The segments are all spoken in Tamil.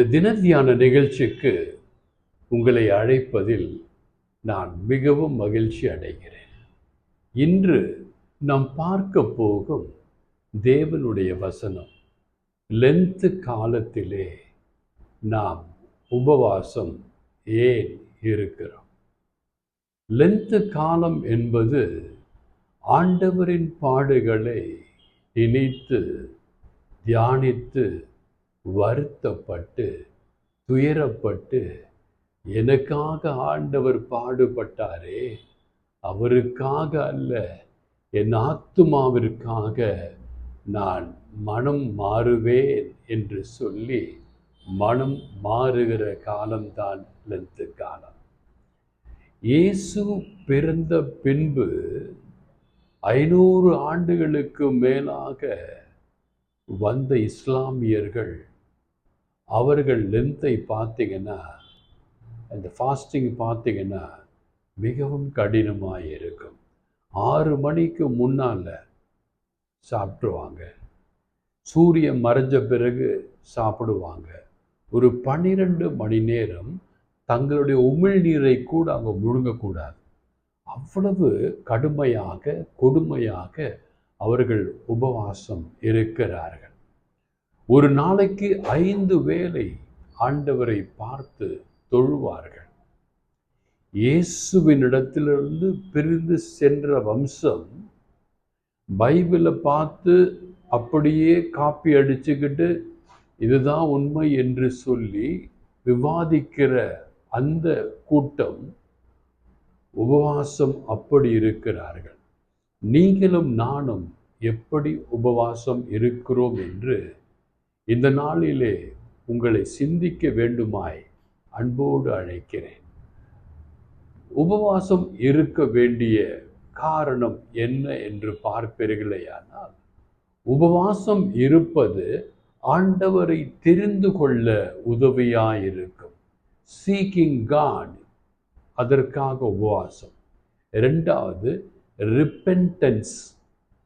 இந்த தினத்தியான நிகழ்ச்சிக்கு உங்களை அழைப்பதில் நான் மிகவும் மகிழ்ச்சி அடைகிறேன். இன்று நாம் பார்க்க போகும் தேவனுடைய வசனம் லென்த்து காலத்திலே நாம் உபவாசம் ஏன் இருக்கிறோம்? லென்த்து காலம் என்பது ஆண்டவரின் பாடுகளை நினைத்து தியானித்து வருத்தப்பட்டு துயரப்பட்டு எனக்காக ஆண்டவர் பாடுபட்டாரே அவருக்காக அல்ல என் ஆத்துமாவிற்காக நான் மனம் மாறுவேன் என்று சொல்லி மனம் மாறுகிற காலம்தான் லென்த்து காலம். இயேசு பிறந்த பின்பு ஐநூறு ஆண்டுகளுக்கு மேலாக வந்த இஸ்லாமியர்கள் அவர்கள் லென்த்தை பார்த்தீங்கன்னா அந்த ஃபாஸ்டிங் பார்த்தீங்கன்னா மிகவும் கடினமாக இருக்கும். ஆறு மணிக்கு முன்னால் சாப்பிட்ருவாங்க சூரியன் மறைஞ்ச பிறகு சாப்பிடுவாங்க. ஒரு பன்னிரெண்டு மணி நேரம் தங்களுடைய உமிழ்நீரை கூட அவங்க முழுங்கக்கூடாது. அவ்வளவு கடுமையாக கொடுமையாக அவர்கள் உபவாசம் இருக்கிறார்கள். ஒரு நாளைக்கு ஐந்து வேளை ஆண்டவரை பார்த்து தொழுவார்கள். இயேசுவினிடத்திலிருந்து பிரிந்து சென்ற வம்சம் பைபிளை பார்த்து அப்படியே காப்பி அடிச்சுக்கிட்டு இதுதான் உண்மை என்று சொல்லி விவாதிக்கிற அந்த கூட்டம் உபவாசம் அப்படி இருக்கிறார்கள். நீங்களும் நானும் எப்படி உபவாசம் இருக்கிறோம் என்று இந்த நாளிலே உங்களை சிந்திக்க வேண்டுமாய் அன்போடு அழைக்கிறேன். உபவாசம் இருக்க வேண்டிய காரணம் என்ன என்று பார்ப்பீர்களேயானால் உபவாசம் இருப்பது ஆண்டவரை தெரிந்து கொள்ள உதவியாயிருக்கும். சீக்கிங் காட் அதற்காக உபவாசம். ரெண்டாவது ரிப்பென்டன்ஸ்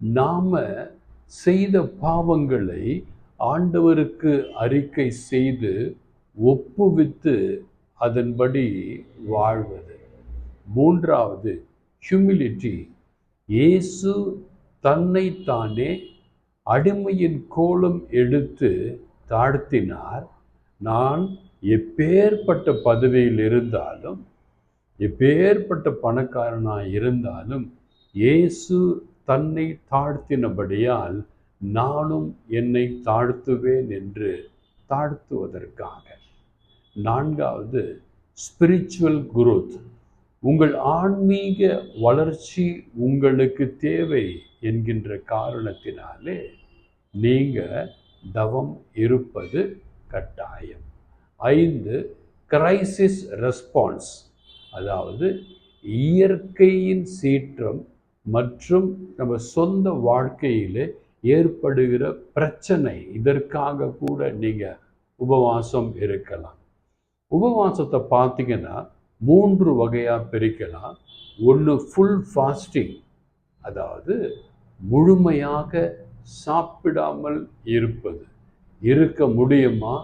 நாம் செய்த பாவங்களை ஆண்டவருக்கு அறிக்கை செய்து ஒப்புவித்து அதன்படி வாழ்வது. மூன்றாவது ஹியூமிலிட்டி இயேசு தன்னை தானே அடிமையின் கோலம் எடுத்து தாழ்த்தினார். நான் எப்பேற்பட்ட பதவியில் இருந்தாலும் எப்பேற்பட்ட பணக்காரனாக இருந்தாலும் இயேசு தன்னை தாழ்த்தினபடியால் நானும் என்னை தாழ்த்துவேன் என்று தாழ்த்துவதற்காக. நான்காவது ஸ்பிரிச்சுவல் குரோத் உங்கள் ஆன்மீக வளர்ச்சி உங்களுக்கு தேவை என்கின்ற காரணத்தினாலே நீங்கள் தவம் இருப்பது கட்டாயம். ஐந்து கிரைசிஸ் ரெஸ்பான்ஸ் அதாவது இயற்கையின் சீற்றம் மற்றும் நம்ம சொந்த வாழ்க்கையில் ஏற்படுகிற பிரச்சனை. இதற்காக கூட நீங்கள் உபவாசம் இருக்கலாம். உபவாசத்தை பார்த்தீங்கன்னா மூன்று வகையாக பிரிக்கலாம். ஒன்று ஃபுல் ஃபாஸ்டிங் அதாவது முழுமையாக சாப்பிடாமல் இருப்பது. இருக்க முடியுமா?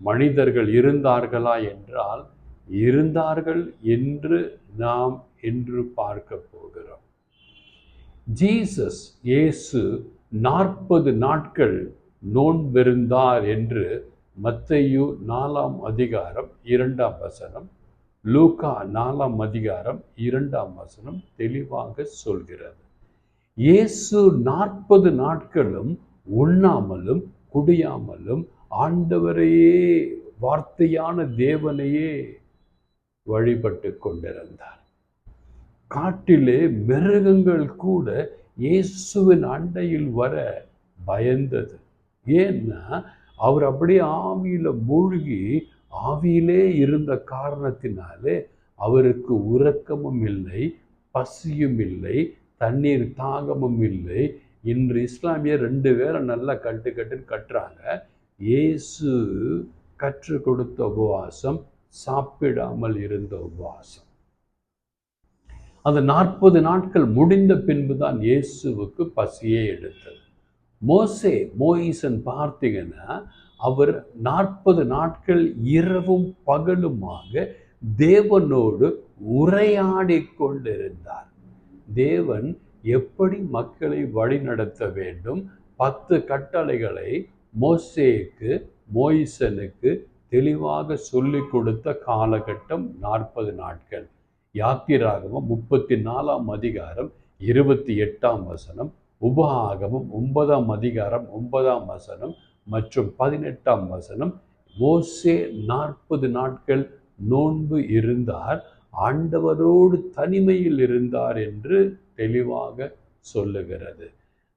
மனிதர்கள் இருந்தார்களா என்றால் இருந்தார்கள் என்று நாம் என்று பார்க்க போகிறோம். ஜீசஸ் இயேசு நாற்பது நாட்கள் நோன்பிருந்தார் என்று மத்தையு நாலாம் அதிகாரம் இரண்டாம் வசனம் லூக்கா நாலாம் அதிகாரம் இரண்டாம் வசனம் தெளிவாக சொல்கிறது. இயேசு நாற்பது நாட்களும் உண்ணாமலும் குடியாமலும் ஆண்டவரையே வார்த்தையான தேவனையே வழிபட்டு கொண்டிருந்தார். காட்டிலே மிருகங்கள் கூட இயேசுவின் அண்டையில் வர பயந்தது. ஏன்னா அவர் அப்படியே ஆவியில் மூழ்கி ஆவியிலே இருந்த காரணத்தினாலே அவருக்கு உறக்கமும் இல்லை பசியும் இல்லை தண்ணீர் தாகமும் இல்லை. இன்று இஸ்லாமியர் ரெண்டு பேரை நல்லா கட்டு கட்டுன்னு கட்டுறாங்க. இயேசு கற்றுக் கொடுத்த உபவாசம் சாப்பிடாமல் இருந்த உபவாசம். அந்த நாற்பது நாட்கள் முடிந்த பின்பு தான் இயேசுவுக்கு பசியே எடுத்தது. மோசே மோயிசன் பார்த்தீங்கன்னா அவர் நாற்பது நாட்கள் இரவும் பகலுமாக தேவனோடு உரையாடி கொண்டிருந்தார் தேவன் எப்படி மக்களை வழிநடத்த வேண்டும்? பத்து கட்டளைகளை மோசேக்கு மோயிசனுக்கு தெளிவாக சொல்லிக் கொடுத்த காலகட்டம் நாற்பது நாட்கள். யாத்திராகமம் முப்பத்தி நாலாம் அதிகாரம் இருபத்தி எட்டாம் வசனம் உபாகமம் ஒன்பதாம் அதிகாரம் ஒன்பதாம் வசனம் மற்றும் பதினெட்டாம் வசனம். மோசே நாற்பது நாட்கள் நோன்பு இருந்தார் ஆண்டவரோடு தனிமையில் இருந்தார் என்று தெளிவாக சொல்லுகிறது.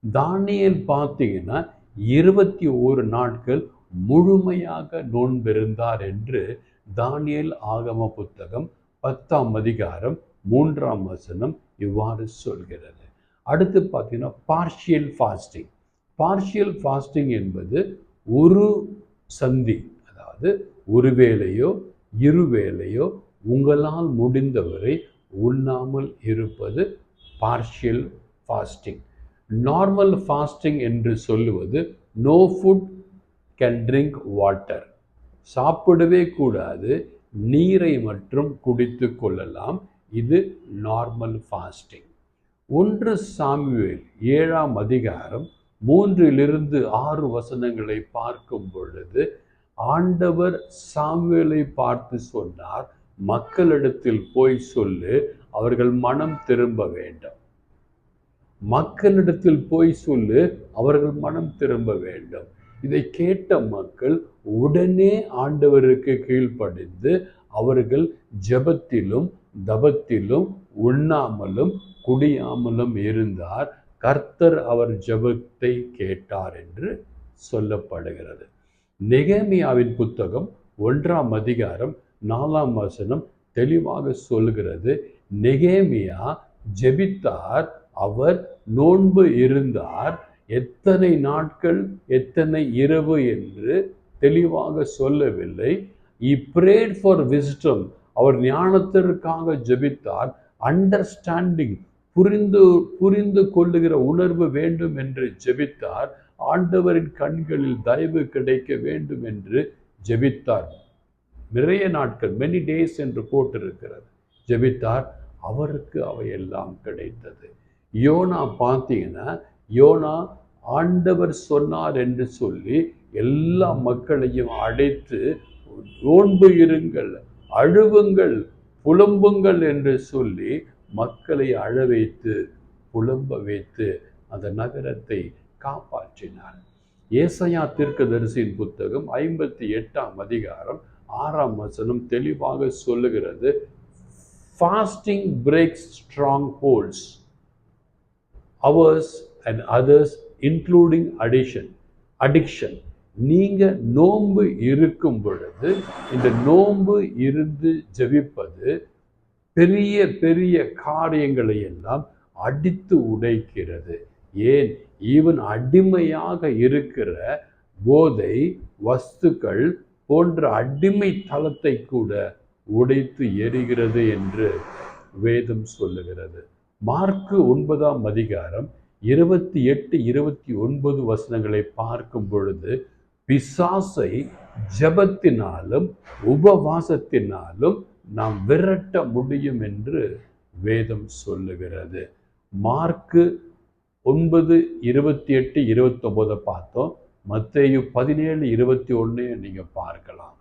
தானியல் பார்த்தீங்கன்னா இருபத்தி ஓரு நாட்கள் முழுமையாக நோன்பிருந்தார் என்று தானியல் ஆகம புத்தகம் பத்தாம் அதிகாரம் மூன்றாம் வசனம் இவ்வாறு சொல்கிறது. அடுத்து பார்த்தீங்கன்னா பார்ஷியல் ஃபாஸ்டிங் பார்ஷியல் ஃபாஸ்டிங் என்பது ஒரு சந்தி அதாவது ஒரு வேளையோ இரு வேளையோ உங்களால் முடிந்தவரை உண்ணாமல் இருப்பது பார்ஷியல் ஃபாஸ்டிங் நார்மல் ஃபாஸ்டிங் என்று சொல்லுவது no food can drink water சாப்பிடவே கூடாது நீரை மற்றும் குடித்து கொள்ளலாம். இது நார்மல் ஃபாஸ்டிங் ஒன்று சாமுவேல் ஏழாம் அதிகாரம் மூன்றிலிருந்து ஆறு வசனங்களை பார்க்கும் பொழுது ஆண்டவர் சாமுவேலை பார்த்து சொன்னார் மக்களிடத்தில் போய் சொல்லு அவர்கள் மனம் திரும்ப வேண்டும். மக்களிடத்தில் போய் சொல்லு அவர்கள் மனம் திரும்ப வேண்டும். இதை கேட்ட மக்கள் உடனே ஆண்டவருக்கு கீழ்ப்படிந்து அவர்கள் ஜெபத்திலும் தபத்திலும் உண்ணாமலும் குடியாமலும் இருந்தார். கர்த்தர் அவர் ஜெபத்தை கேட்டார் என்று சொல்லப்படுகிறது. நெகேமியாவின் புத்தகம் ஒன்றாம் அதிகாரம் நாலாம் வசனம் தெளிவாக சொல்கிறது நெகேமியா ஜெபித்தார் அவர் நோன்பு இருந்தார் எத்தனை நாட்கள் எத்தனை இரவு என்று தெளிவாக சொல்லவில்லை. இ பிரேட் ஃபார் விஸ்டம் அவர் ஞானத்திற்காக ஜெபித்தார். அண்டர்ஸ்டாண்டிங் புரிந்து புரிந்து கொள்ளுகிற உணர்வு வேண்டும் என்று ஜெபித்தார். ஆண்டவரின் கண்களில் தயவு கிடைக்க வேண்டும் என்று ஜெபித்தார். நிறைய நாட்கள் மெனி டேஸ் என்று போட்டிருக்கிறது. ஜெபித்தார். அவருக்கு அவையெல்லாம் கிடைத்தது. யோனா பார்த்தீங்கன்னா யோனா ஆண்டவர் சொன்னார் என்று சொல்லி எல்லா மக்களையும் அழைத்து நோன்பு இருங்கள் அழுவுங்கள் புலம்புங்கள் என்று சொல்லி மக்களை அழ வைத்து புலம்ப வைத்து அந்த நகரத்தை காப்பாற்றினார். ஏசையா தீர்க்கதரிசியின் புத்தகம் ஐம்பத்தி எட்டாம் அதிகாரம் ஆறாம் வசனம் தெளிவாக சொல்லுகிறது fasting breaks strong holds hours and others including addition addiction நீங்கள் நோன்பு இருக்கும் பொழுது இந்த நோன்பு இருந்து ஜெபிப்பது பெரிய பெரிய காரியங்களை எல்லாம் அடித்து உடைக்கிறது. ஏன்? ஈவன் அடிமையாக இருக்கிற போதை வஸ்துக்கள் போன்ற அடிமை தளத்தை கூட உடைத்து எரிகிறது என்று வேதம் சொல்லுகிறது. மார்க்கு ஒன்பதாம் அதிகாரம் இருபத்தி எட்டு இருபத்தி ஒன்பது வசனங்களை பார்க்கும் பொழுது பிசாசை ஜபத்தினாலும் உபவாசத்தினாலும் நாம் விரட்ட முடியும் என்று வேதம் சொல்லுகிறது. மார்க்கு ஒன்பது இருபத்தி எட்டு இருபத்தொம்போதை பார்த்தோம். மத்தேயு பதினேழு இருபத்தி ஒன்று நீங்கள் பார்க்கலாம்.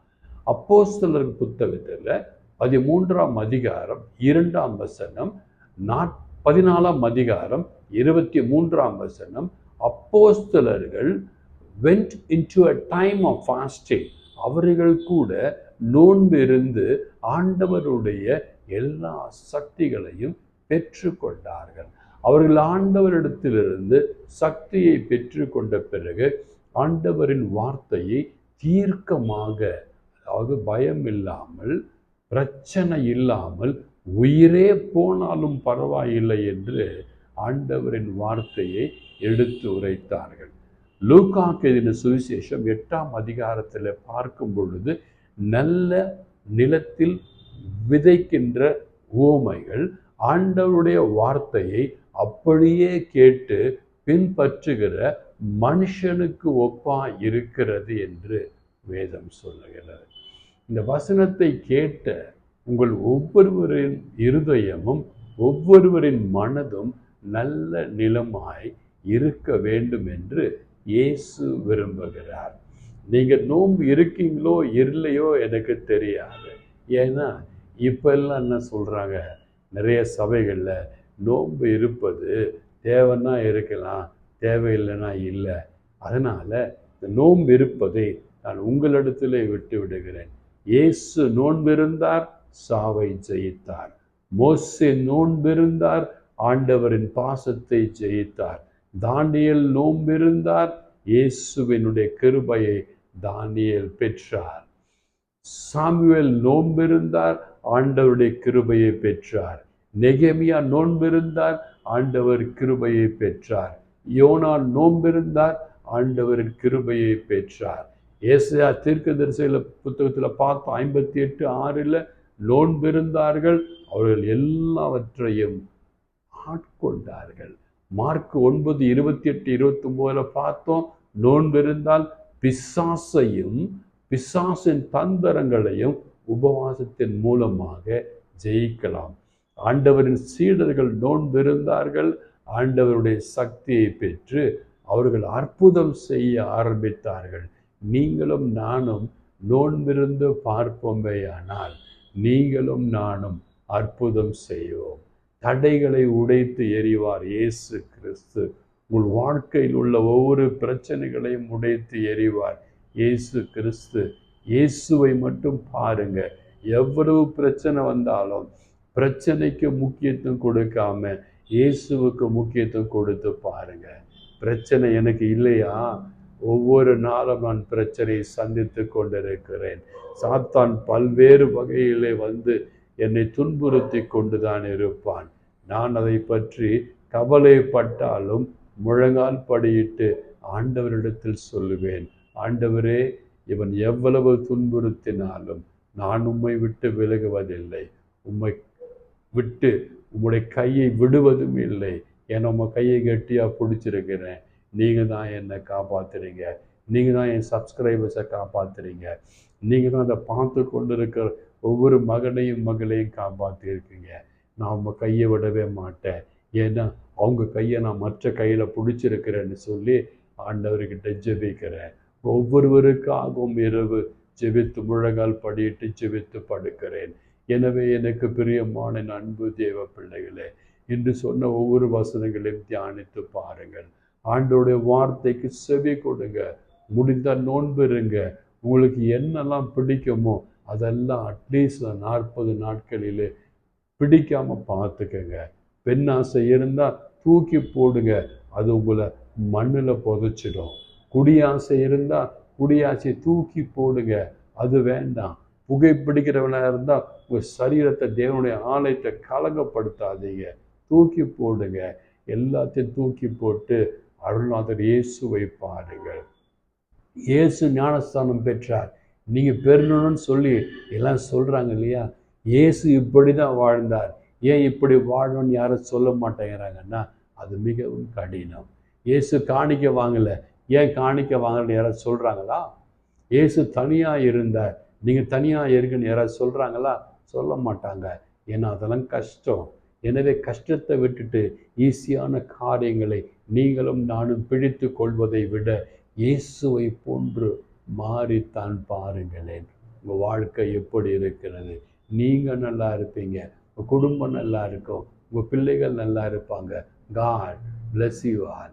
அப்போஸ்தலர் புத்தகத்தில் பதிமூன்றாம் அதிகாரம் இரண்டாம் வசனம் நாற் பதினாலாம் அதிகாரம் இருபத்தி மூன்றாம் வசனம் அப்போஸ்தலர்கள் went into a time of fasting அவர்கள் கூட நோன்பு இருந்து ஆண்டவருடைய எல்லா சக்திகளையும் பெற்றுக்கொண்டார்கள். அவர்கள் ஆண்டவரிடத்திலிருந்து சக்தியை பெற்றுக்கொண்ட பிறகு ஆண்டவரின் வார்த்தையை தீர்க்கமாக அதாவது பயம் இல்லாமல் பிரச்சனை இல்லாமல் உயிரே போனாலும் பரவாயில்லை என்று ஆண்டவரின் வார்த்தையை எடுத்து உரைத்தார்கள். லூக்காக்கு எழுதின சுவிசேஷம் எட்டாம் அதிகாரத்தில் பார்க்கும் பொழுது நல்ல நிலத்தில் விதைக்கின்ற ஓமைகள் ஆண்டவருடைய வார்த்தையை அப்படியே கேட்டு பின்பற்றுகிற மனுஷனுக்கு ஒப்பா இருக்கிறது என்று வேதம் சொல்லுகிறது. இந்த வசனத்தை கேட்ட உங்கள் ஒவ்வொருவரின் இருதயமும் ஒவ்வொருவரின் மனதும் நல்ல நிலமாய் இருக்க வேண்டும் என்று இயேசு விரும்புகிறார். நீங்கள் நோன்பு இருக்கீங்களோ இல்லையோ எனக்கு தெரியாது. ஏன்னா இப்போ எல்லாம் என்ன சொல்கிறாங்க நிறைய சபைகளில் நோன்பு இருப்பது தேவைன்னா இருக்கலாம் தேவையில்லைன்னா இல்லை. அதனால் இந்த நோன்பு இருப்பதை நான் உங்களிடத்திலே விட்டு விடுகிறேன். இயேசு நோன்பிருந்தார் சாவை ஜெயித்தார். மோசே நோன்பிருந்தார் ஆண்டவரின் பாசத்தை ஜெயித்தார். தானியல் நோன்பிருந்தார் இயேசுவினுடைய கிருபையை தானியல் பெற்றார். சாமுவேல் நோன்பிருந்தார் ஆண்டவருடைய கிருபையை பெற்றார். நெகேமியா நோன்பிருந்தார் ஆண்டவர் கிருபையை பெற்றார். யோனா நோன்பிருந்தார் ஆண்டவரின் கிருபையை பெற்றார். ஏசையா தீர்க்கதரிசியில புத்தகத்தில் பார்த்தோம் ஐம்பத்தி எட்டு ஆறில் நோன்பிருந்தார்கள் அவர்கள் எல்லாவற்றையும் ஆட்கொண்டார்கள் மார்க் ஒன்பது இருபத்தி எட்டு இருபத்தி ஒன்பதுல பார்த்தோம் நோன்பிருந்தால் பிசாசையும் பிசாசின் தந்தரங்களையும் உபவாசத்தின் மூலமாக ஜெயிக்கலாம். ஆண்டவரின் சீடர்கள் நோன்பிருந்தார்கள் ஆண்டவருடைய சக்தியை பெற்று அவர்கள் அற்புதம் செய்ய ஆரம்பித்தார்கள். நீங்களும் நானும் நோன்பிருந்து பார்ப்போமேயானால் நீங்களும் நானும் அற்புதம் செய்வோம். தடைகளை உடைத்து எறிவார் இயேசு கிறிஸ்து. உங்கள் வாழ்க்கையில் உள்ள ஒவ்வொரு பிரச்சனைகளையும் உடைத்து எறிவார் இயேசு கிறிஸ்து. இயேசுவை மட்டும் பாருங்க. எவ்வளவு பிரச்சனை வந்தாலும் பிரச்சனைக்கு முக்கியத்துவம் கொடுக்காம இயேசுவுக்கு முக்கியத்துவம் கொடுத்து பாருங்க. பிரச்சனை எனக்கு இல்லையா? ஒவ்வொரு நாளும் நான் பிரச்சனையை சந்தித்து கொண்டிருக்கிறேன். சாத்தான் பல்வேறு வகையிலே வந்து என்னை துன்புறுத்தி கொண்டுதான் இருப்பான். நான் அதை பற்றி கவலைப்பட்டாலும் முழங்கால் படியிட்டு ஆண்டவரிடத்தில் சொல்லுவேன் ஆண்டவரே இவன் எவ்வளவு துன்புறுத்தினாலும் நான் உம்மை விட்டு விலகுவதில்லை. உம்மை விட்டு உம்முடைய கையை விடுவதும் இல்லை. ஏன்னா உங்கள் கையை கட்டியாக பிடிச்சிருக்கிறேன். நீங்கள் தான் என்னை காப்பாற்றுறீங்க நீங்கள் தான் என் சப்ஸ்கிரைபர்ஸை காப்பாற்றுறீங்க நீங்கள் தான் அதை பார்த்து கொண்டு இருக்கிற ஒவ்வொரு மகனையும் மகளையும் காப்பாற்றிருக்கீங்க நான் உங்கள் கையை விடவே மாட்டேன். ஏன்னா அவங்க கையை நான் மற்ற கையில் பிடிச்சிருக்கிறேன்னு சொல்லி ஆண்டவர்கிட்ட ஜெபிக்கிறேன். ஒவ்வொருவருக்காகவும் இரவு ஜெபித்து முழங்கால் படியிட்டு ஜெபித்து படுக்கிறேன். எனவே எனக்கு பிரியமான அன்பு தேவ பிள்ளைகளே என்று சொன்ன ஒவ்வொரு வசனங்களையும் தியானித்து பாருங்கள். ஆண்டோடைய வார்த்தைக்கு செவி கொடுங்க முடிந்தால் நோன்பு இருங்க. உங்களுக்கு என்னெல்லாம் பிடிக்குமோ அதெல்லாம் அட்லீஸ்ட் நாற்பது நாட்களில் பிடிக்காமல் பார்த்துக்கங்க. பெண் ஆசை இருந்தால் தூக்கி போடுங்க அது உங்களை மண்ணில் புதைச்சிடும். குடியாசை இருந்தால் குடியாசை தூக்கி போடுங்க அது வேண்டாம். புகைப்பிடிக்கிறவனாக இருந்தால் உங்கள் சரீரத்தை தேவனுடைய ஆலயத்தை கலங்கப்படுத்தாதீங்க. தூக்கி போடுங்க. எல்லாத்தையும் தூக்கி போட்டு அருள்நாதர் இயேசுவை பாருங்கள். இயேசு ஞானஸ்தானம் பெற்றார். நீங்கள் பெறணும்னு சொல்லி எல்லாம் சொல்கிறாங்க இல்லையா? இயேசு இப்படி தான் வாழ்ந்தார். ஏன் இப்படி வாழணும்னு யாரும் சொல்ல மாட்டேங்கிறாங்கன்னா அது மிகவும் கடினம். இயேசு காணிக்க வாங்கலை. ஏன் காணிக்க வாங்கலன்னு யாராவது சொல்கிறாங்களா இயேசு தனியாக இருந்தார். நீங்கள் தனியாக இருக்குன்னு யாராவது சொல்கிறாங்களா சொல்ல மாட்டாங்க. ஏன்னா அதெல்லாம் கஷ்டம். எனவே கஷ்டத்தை விட்டுட்டு ஈஸியான காரியங்களை நீங்களும் நானும் பிடித்து கொள்வதை விட இயேசுவை போன்று மாறித்தான் பாருங்களேன். உங்கள் வாழ்க்கை எப்படி இருக்கிறது? நீங்கள் நல்லா இருப்பீங்க உங்கள் குடும்பம் நல்லா இருக்கும் உங்கள் பிள்ளைகள் நல்லா இருப்பாங்க. God bless you are